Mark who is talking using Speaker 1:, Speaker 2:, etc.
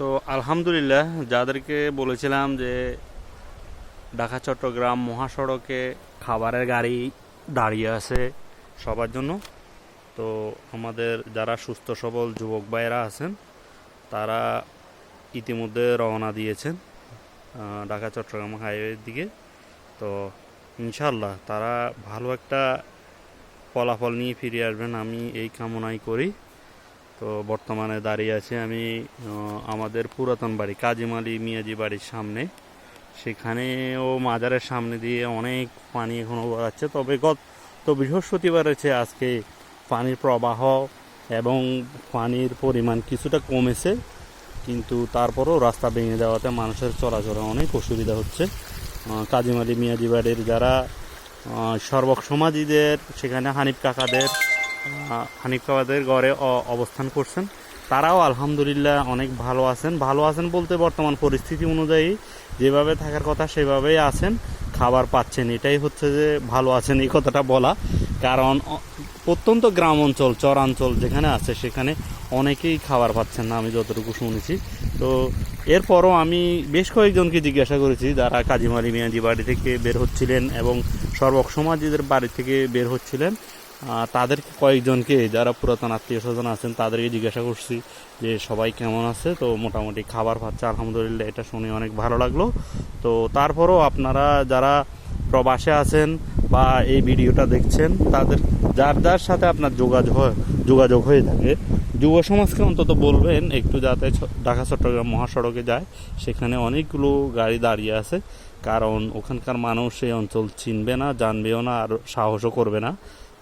Speaker 1: তো আলহামদুলিল্লাহ, যাদেরকে বলেছিলাম যে ঢাকা, চট্টগ্রাম মহাসড়কে খাবারের গাড়ি দাঁড়িয়ে আছে সবার জন্য। তো আমাদের যারা সুস্থ, সবল যুবক ভাইয়েরা আছেন, তারা ইতিমধ্যে রওনা দিয়েছেন ঢাকা, চট্টগ্রাম হাইওয়ের দিকে। তো ইনশাল্লাহ তারা ভালো একটা ফলাফল নিয়ে ফিরে আসবেন, আমি এই কামনাই করি। তো বর্তমানে দাঁড়িয়ে আছি আমি আমাদের পুরাতন বাড়ি কাজিমালি মিয়াজি বাড়ির সামনে। সেখানেও মাজারের সামনে দিয়ে অনেক পানি এখনও যাচ্ছে তবে গত, তো বৃহস্পতিবার হচ্ছে আজকে পানির প্রবাহ এবং পানির পরিমাণ কিছুটা কমেছে, কিন্তু তারপরেও রাস্তা ভেঙে দেওয়াতে মানুষের চলাচলে অনেক অসুবিধা হচ্ছে। কাজিমালি মিয়াজি বাড়ির যারা সর্বক সমাজিদের, সেখানে হানিফ কাকাদের হানিফ ঘরে অ- অবস্থান করছেন। তারাও আলহামদুলিল্লাহ অনেক ভালো আছেন। ভালো আছেন বলতে বর্তমান পরিস্থিতি অনুযায়ী যেভাবে থাকার কথা সেভাবেই আছেন, খাবার পাচ্ছেন। এটাই হচ্ছে যে ভালো আছেন এই কথাটা বলা। কারণ প্রত্যন্ত গ্রাম অঞ্চল চরাঞ্চল যেখানে আছে সেখানে অনেকেই খাবার পাচ্ছেন না, আমি যতটুকু শুনেছি। তো এরপরও আমি বেশ কয়েকজনকে জিজ্ঞাসা করেছি, যারা কাজিমারি মিয়াজি বাড়ি থেকে বের হচ্ছিলেন এবং সর্বক সমাজীদের বাড়ি থেকে বের হচ্ছিলেন। তাদের কয়েকজনকে, যারা পুরাতন আত্মীয় স্বজন আছেন, তাদেরকে জিজ্ঞাসা করছি যে সবাই কেমন আছে? তো মোটামুটি খাবার পাচ্ছে, আলহামদুলিল্লাহ, এটা শুনে অনেক ভালো লাগল। তো তারপরও আপনারা যারা প্রবাসে আছেন বা এই ভিডিওটা দেখছেন, তাদের যার যার সাথে আপনার যোগাযোগ যোগাযোগ হয়ে থাকে, যুব সমাজকে অন্তত বলবেন, একটু যাতে ঢাকা, চট্টগ্রাম মহাসড়কে যায়, সেখানে অনেকগুলো গাড়ি দাঁড়িয়ে আছে। কারণ ওখানকার মানুষ এই অঞ্চল চিনবে না, জানবেও না, আর সাহসও করবে না।